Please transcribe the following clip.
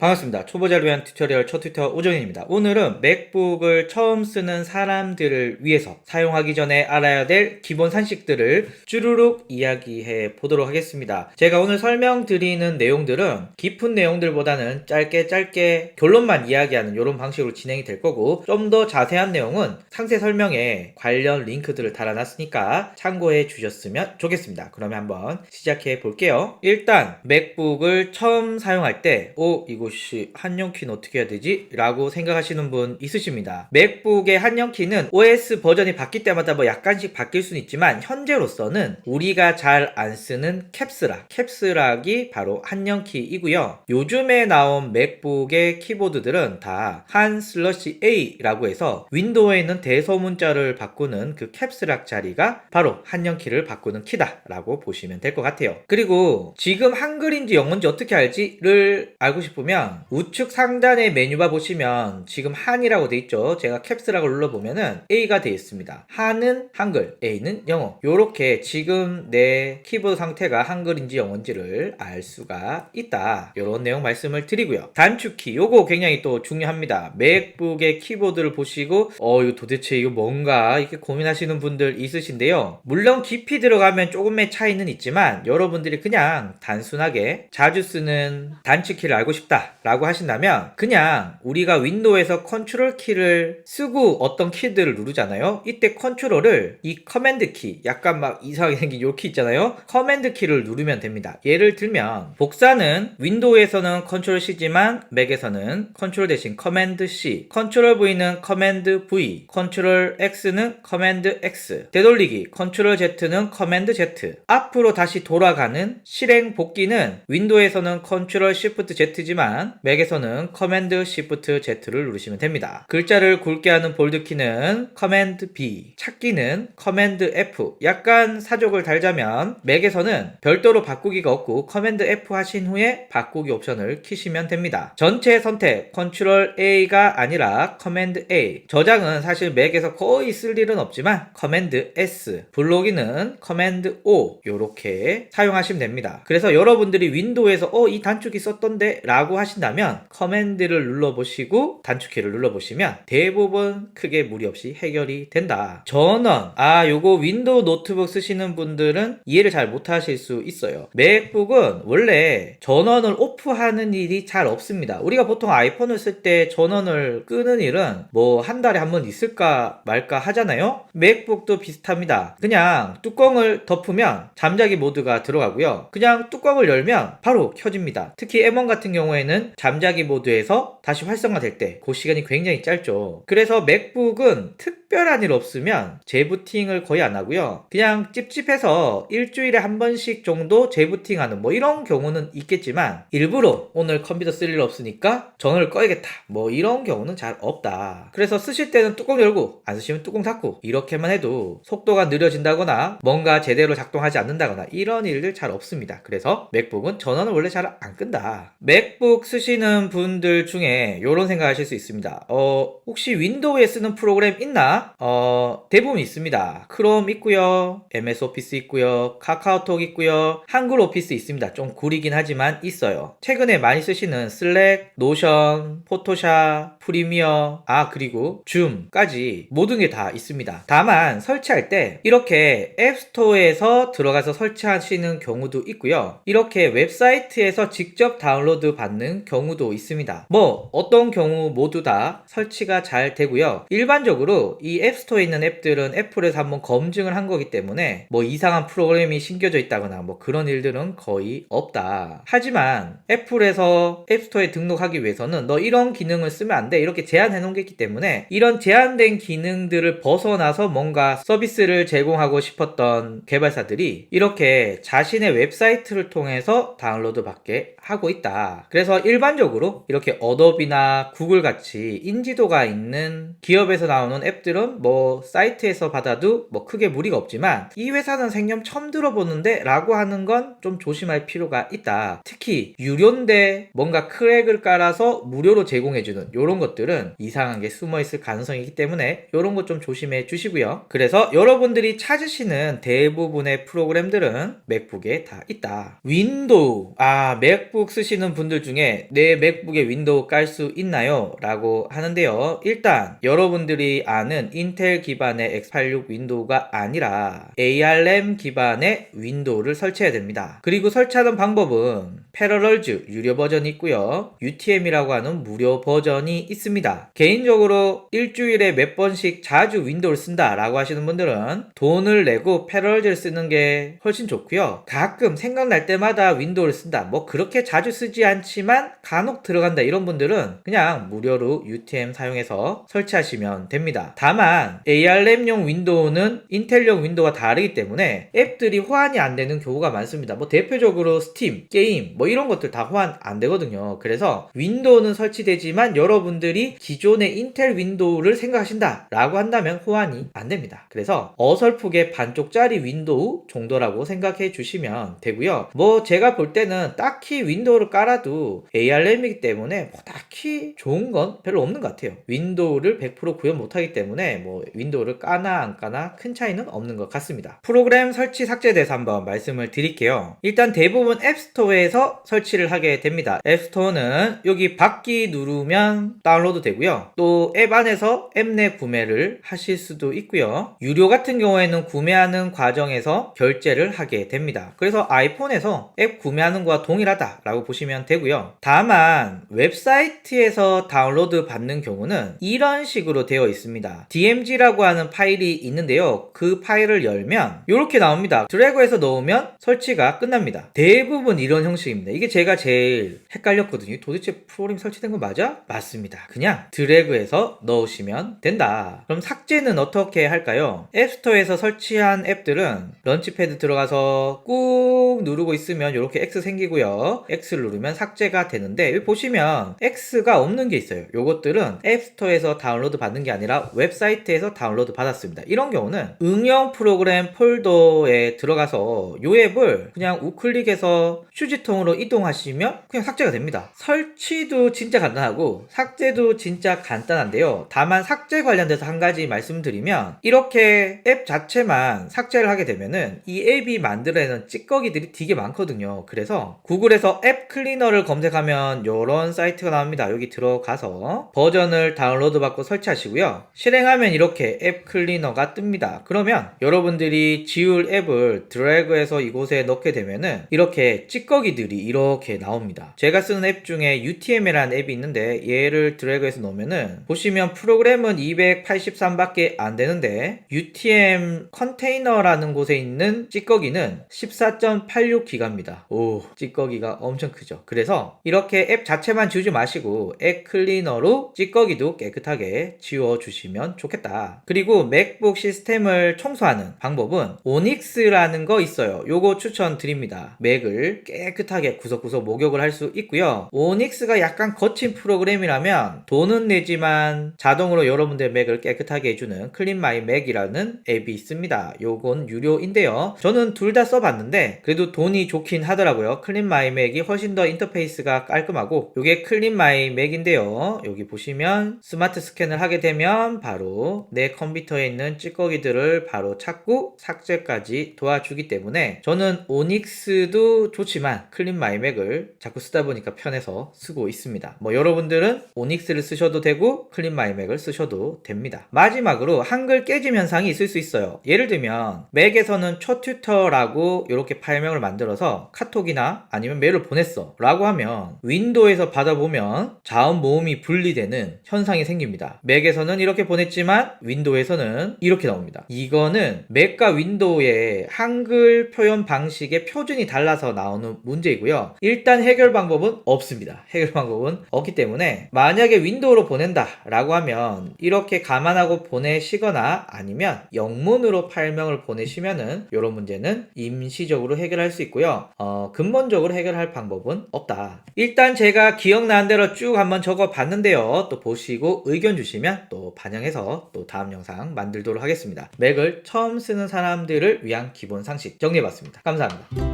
반갑습니다. 초보자를 위한 튜토리얼 첫 튜터 오정현입니다. 오늘은 맥북을 처음 쓰는 사람들을 위해서 사용하기 전에 알아야 될 기본 산식들을 쭈루룩 이야기해 보도록 하겠습니다. 제가 오늘 설명드리는 내용들은 깊은 내용들보다는 짧게 짧게 결론만 이야기하는 이런 방식으로 진행이 될 거고 좀 더 자세한 내용은 상세 설명에 관련 링크들을 달아놨으니까 참고해 주셨으면 좋겠습니다. 그러면 한번 시작해 볼게요. 일단 맥북을 처음 사용할 때 오, 이 것이 한영키는 어떻게 해야 되지? 라고 생각하시는 분 있으십니다. 맥북의 한영키는 OS 버전이 바뀔 때마다 뭐 약간씩 바뀔 수는 있지만 현재로서는 우리가 잘 안 쓰는 캡스락, 캡스락이 바로 한영키이고요. 요즘에 나온 맥북의 키보드들은 다 한 슬러시 A라고 해서 윈도우에 있는 대소문자를 바꾸는 그 캡스락 자리가 바로 한영키를 바꾸는 키다 라고 보시면 될 것 같아요. 그리고 지금 한글인지 영어인지 어떻게 알지를 알고 싶으면 우측 상단의 메뉴바 보시면 지금 한이라고 돼 있죠. 제가 캡스락을 눌러보면은 A가 돼 있습니다. 한은 한글, A는 영어. 요렇게 지금 내 키보드 상태가 한글인지 영어인지를 알 수가 있다. 요런 내용 말씀을 드리고요. 단축키 요거 굉장히 또 중요합니다. 맥북의 키보드를 보시고 어 이거 도대체 이거 뭔가 이렇게 고민하시는 분들 있으신데요. 물론 깊이 들어가면 조금의 차이는 있지만 여러분들이 그냥 단순하게 자주 쓰는 단축키를 알고 싶다 라고 하신다면 그냥 우리가 윈도우에서 컨트롤 키를 쓰고 어떤 키들을 누르잖아요. 이때 컨트롤을 이 커맨드 키 약간 막 이상하게 생긴 요 키 있잖아요. 커맨드 키를 누르면 됩니다. 예를 들면 복사는 윈도우에서는 컨트롤 C지만 맥에서는 컨트롤 대신 커맨드 C, 컨트롤 V는 커맨드 V, 컨트롤 X는 커맨드 X, 되돌리기 컨트롤 Z는 커맨드 Z, 앞으로 다시 돌아가는 실행 복귀는 윈도우에서는 컨트롤 Shift Z지만 맥에서는 커맨드 Shift Z를 누르시면 됩니다. 글자를 굵게 하는 볼드 키는 커맨드 B, 찾기는 커맨드 F. 약간 사족을 달자면 맥에서는 별도로 바꾸기가 없고 커맨드 F 하신 후에 바꾸기 옵션을 키시면 됩니다. 전체 선택 컨트롤 A가 아니라 커맨드 A. 저장은 사실 맥에서 거의 쓸 일은 없지만 커맨드 S. 블로기는 커맨드 O. 요렇게 사용하시면 됩니다. 그래서 여러분들이 윈도우에서 어 이 단축키 썼던데 라고 하 신다면 커맨드를 눌러보시고 단축키를 눌러보시면 대부분 크게 무리 없이 해결이 된다. 전원 아 요거 윈도우 노트북 쓰시는 분들은 이해를 잘 못하실 수 있어요. 맥북은 원래 전원을 오프하는 일이 잘 없습니다. 우리가 보통 아이폰을 쓸 때 전원을 끄는 일은 뭐 한 달에 한 번 있을까 말까 하잖아요. 맥북도 비슷합니다. 그냥 뚜껑을 덮으면 잠자기 모드가 들어가고요. 그냥 뚜껑을 열면 바로 켜집니다. 특히 M1 같은 경우에는 잠자기 모드에서 다시 활성화될 때 그 시간이 굉장히 짧죠. 그래서 맥북은 특 별한 일 없으면 재부팅을 거의 안 하고요. 그냥 찝찝해서 일주일에 한 번씩 정도 재부팅하는 뭐 이런 경우는 있겠지만 일부러 오늘 컴퓨터 쓸 일 없으니까 전원을 꺼야겠다. 뭐 이런 경우는 잘 없다. 그래서 쓰실 때는 뚜껑 열고 안 쓰시면 뚜껑 닫고 이렇게만 해도 속도가 느려진다거나 뭔가 제대로 작동하지 않는다거나 이런 일들 잘 없습니다. 그래서 맥북은 전원을 원래 잘 안 끈다. 맥북 쓰시는 분들 중에 이런 생각 하실 수 있습니다. 어, 혹시 윈도우에 쓰는 프로그램 있나? 어, 대부분 있습니다. 크롬 있고요. MS 오피스 있고요. 카카오톡 있고요. 한글 오피스 있습니다. 좀 구리긴 하지만 있어요. 최근에 많이 쓰시는 슬랙, 노션, 포토샵, 프리미어, 아 그리고 줌까지 모든 게 다 있습니다. 다만 설치할 때 이렇게 앱스토어에서 들어가서 설치하시는 경우도 있고요. 이렇게 웹사이트에서 직접 다운로드 받는 경우도 있습니다. 뭐 어떤 경우 모두 다 설치가 잘 되고요. 일반적으로 이 앱스토어에 있는 앱들은 애플에서 한번 검증을 한 거기 때문에 뭐 이상한 프로그램이 심겨져 있다거나 뭐 그런 일들은 거의 없다. 하지만 애플에서 앱스토어에 등록하기 위해서는 너 이런 기능을 쓰면 안 돼. 이렇게 제한해 놓은 게 있기 때문에 이런 제한된 기능들을 벗어나서 뭔가 서비스를 제공하고 싶었던 개발사들이 이렇게 자신의 웹사이트를 통해서 다운로드 받게 하고 있다. 그래서 일반적으로 이렇게 어도비나 구글 같이 인지도가 있는 기업에서 나오는 앱들은 뭐 사이트에서 받아도 뭐 크게 무리가 없지만 이 회사는 생전 처음 들어보는데 라고 하는 건 좀 조심할 필요가 있다. 특히 유료인데 뭔가 크랙을 깔아서 무료로 제공해주는 이런 것들은 이상한 게 숨어 있을 가능성이 있기 때문에 이런 것 좀 조심해 주시고요. 그래서 여러분들이 찾으시는 대부분의 프로그램들은 맥북에 다 있다. 윈도우 아 맥북 맥북 쓰시는 분들 중에 내 맥북에 윈도우 깔 수 있나요? 라고 하는데요. 일단 여러분들이 아는 인텔 기반의 x86 윈도우가 아니라 ARM 기반의 윈도우를 설치해야 됩니다. 그리고 설치하는 방법은 패러럴즈 유료 버전이 있고요. UTM이라고 하는 무료 버전이 있습니다. 개인적으로 일주일에 몇 번씩 자주 윈도우를 쓴다 라고 하시는 분들은 돈을 내고 패러럴즈를 쓰는 게 훨씬 좋고요. 가끔 생각날 때마다 윈도우를 쓴다. 뭐 그렇게 자주 쓰지 않지만 간혹 들어간다 이런 분들은 그냥 무료로 UTM 사용해서 설치하시면 됩니다. 다만 ARM용 윈도우는 인텔용 윈도우가 다르기 때문에 앱들이 호환이 안 되는 경우가 많습니다. 뭐 대표적으로 스팀, 게임 뭐 이런 것들 다 호환 안 되거든요. 그래서 윈도우는 설치되지만 여러분들이 기존의 인텔 윈도우를 생각하신다 라고 한다면 호환이 안 됩니다. 그래서 어설프게 반쪽짜리 윈도우 정도라고 생각해 주시면 되고요. 뭐 제가 볼 때는 딱히 윈도우 를 깔아도 ARM이기 때문에 뭐 딱히 좋은 건 별로 없는 것 같아요. 윈도우를 100% 구현 못하기 때문에 뭐 윈도우를 까나 안 까나 큰 차이는 없는 것 같습니다. 프로그램 설치 삭제에 대해서 한번 말씀을 드릴게요. 일단 대부분 앱스토어에서 설치를 하게 됩니다. 앱스토어는 여기 받기 누르면 다운로드 되고요. 또 앱 안에서 앱 내 구매를 하실 수도 있고요. 유료 같은 경우에는 구매하는 과정에서 결제를 하게 됩니다. 그래서 아이폰에서 앱 구매하는 거와 동일하다 라고 보시면 되고요. 다만 웹사이트에서 다운로드 받는 경우는 이런 식으로 되어 있습니다. DMG라고 하는 파일이 있는데요. 그 파일을 열면 이렇게 나옵니다. 드래그해서 넣으면 설치가 끝납니다. 대부분 이런 형식입니다. 이게 제가 제일 헷갈렸거든요. 도대체 프로그램 설치된 거 맞아? 맞습니다. 그냥 드래그해서 넣으시면 된다. 그럼 삭제는 어떻게 할까요? 앱스토어에서 설치한 앱들은 런치패드 들어가서 꾹 누르고 있으면 이렇게 X 생기고요. X를 누르면 삭제가 되는데 여기 보시면 X가 없는 게 있어요. 요것들은 앱스토어에서 다운로드 받는 게 아니라 웹사이트에서 다운로드 받았습니다. 이런 경우는 응용 프로그램 폴더에 들어가서 요 앱을 그냥 우클릭해서 휴지통으로 이동하시면 그냥 삭제가 됩니다. 설치도 진짜 간단하고 삭제도 진짜 간단한데요. 다만 삭제 관련돼서 한 가지 말씀드리면 이렇게 앱 자체만 삭제를 하게 되면은 이 앱이 만들어내는 찌꺼기들이 되게 많거든요. 그래서 구글에서 앱 클리너를 검색하면 이런 사이트가 나옵니다. 여기 들어가서 버전을 다운로드 받고 설치하시고요. 실행하면 이렇게 앱 클리너가 뜹니다. 그러면 여러분들이 지울 앱을 드래그해서 이곳에 넣게 되면은 이렇게 찌꺼기들이 이렇게 나옵니다. 제가 쓰는 앱 중에 UTM이라는 앱이 있는데 얘를 드래그해서 넣으면은 보시면 프로그램은 283밖에 안 되는데 UTM 컨테이너라는 곳에 있는 찌꺼기는 14.86기가입니다. 오, 찌꺼기가 엄청 크죠. 그래서 이렇게 앱 자체만 지우지 마시고 앱 클리너로 찌꺼기도 깨끗하게 지워 주시면 좋겠다. 그리고 맥북 시스템을 청소하는 방법은 오닉스라는 거 있어요. 요거 추천드립니다. 맥을 깨끗하게 구석구석 목욕을 할 수 있고요. 오닉스가 약간 거친 프로그램이라면 돈은 내지만 자동으로 여러분들 맥을 깨끗하게 해주는 클린 마이 맥이라는 앱이 있습니다. 요건 유료인데요. 저는 둘 다 써봤는데 그래도 돈이 좋긴 하더라고요. 클린 마이 맥이 훨씬 더 인터페이스가 깔끔하고 요게 클린 마이 맥인데요. 여기 보시면 스마트 스캔을 하게 되면 바로 내 컴퓨터에 있는 찌꺼기들을 바로 찾고 삭제까지 도와주기 때문에 저는 오닉스도 좋지만 클린 마이 맥을 자꾸 쓰다 보니까 편해서 쓰고 있습니다. 뭐 여러분들은 오닉스를 쓰셔도 되고 클린 마이 맥을 쓰셔도 됩니다. 마지막으로 한글 깨짐 현상이 있을 수 있어요. 예를 들면 맥에서는 초튜터라고 이렇게 파일명을 만들어서 카톡이나 아니면 메일을 보냈어 라고 하면 윈도우에서 받아보면 자음 모음이 분리되는 현상이 생깁니다. 맥에서는 이렇게 보냈지만 윈도우에서는 이렇게 나옵니다. 이거는 맥과 윈도우의 한글 표현 방식의 표준이 달라서 나오는 문제이고요. 일단 해결 방법은 없습니다. 해결 방법은 없기 때문에 만약에 윈도우로 보낸다 라고 하면 이렇게 감안하고 보내시거나 아니면 영문으로 파일명을 보내시면은 이런 문제는 임시적으로 해결할 수 있고요. 어, 근본적으로 해결할 방법은 없다. 일단 제가 기억나는 대로 쭉 한번 적어 봤는데요. 또 보시고 의견 주시면 또 반영해서 또 다음 영상 만들도록 하겠습니다. 맥을 처음 쓰는 사람들을 위한 기본 상식 정리해 봤습니다. 감사합니다.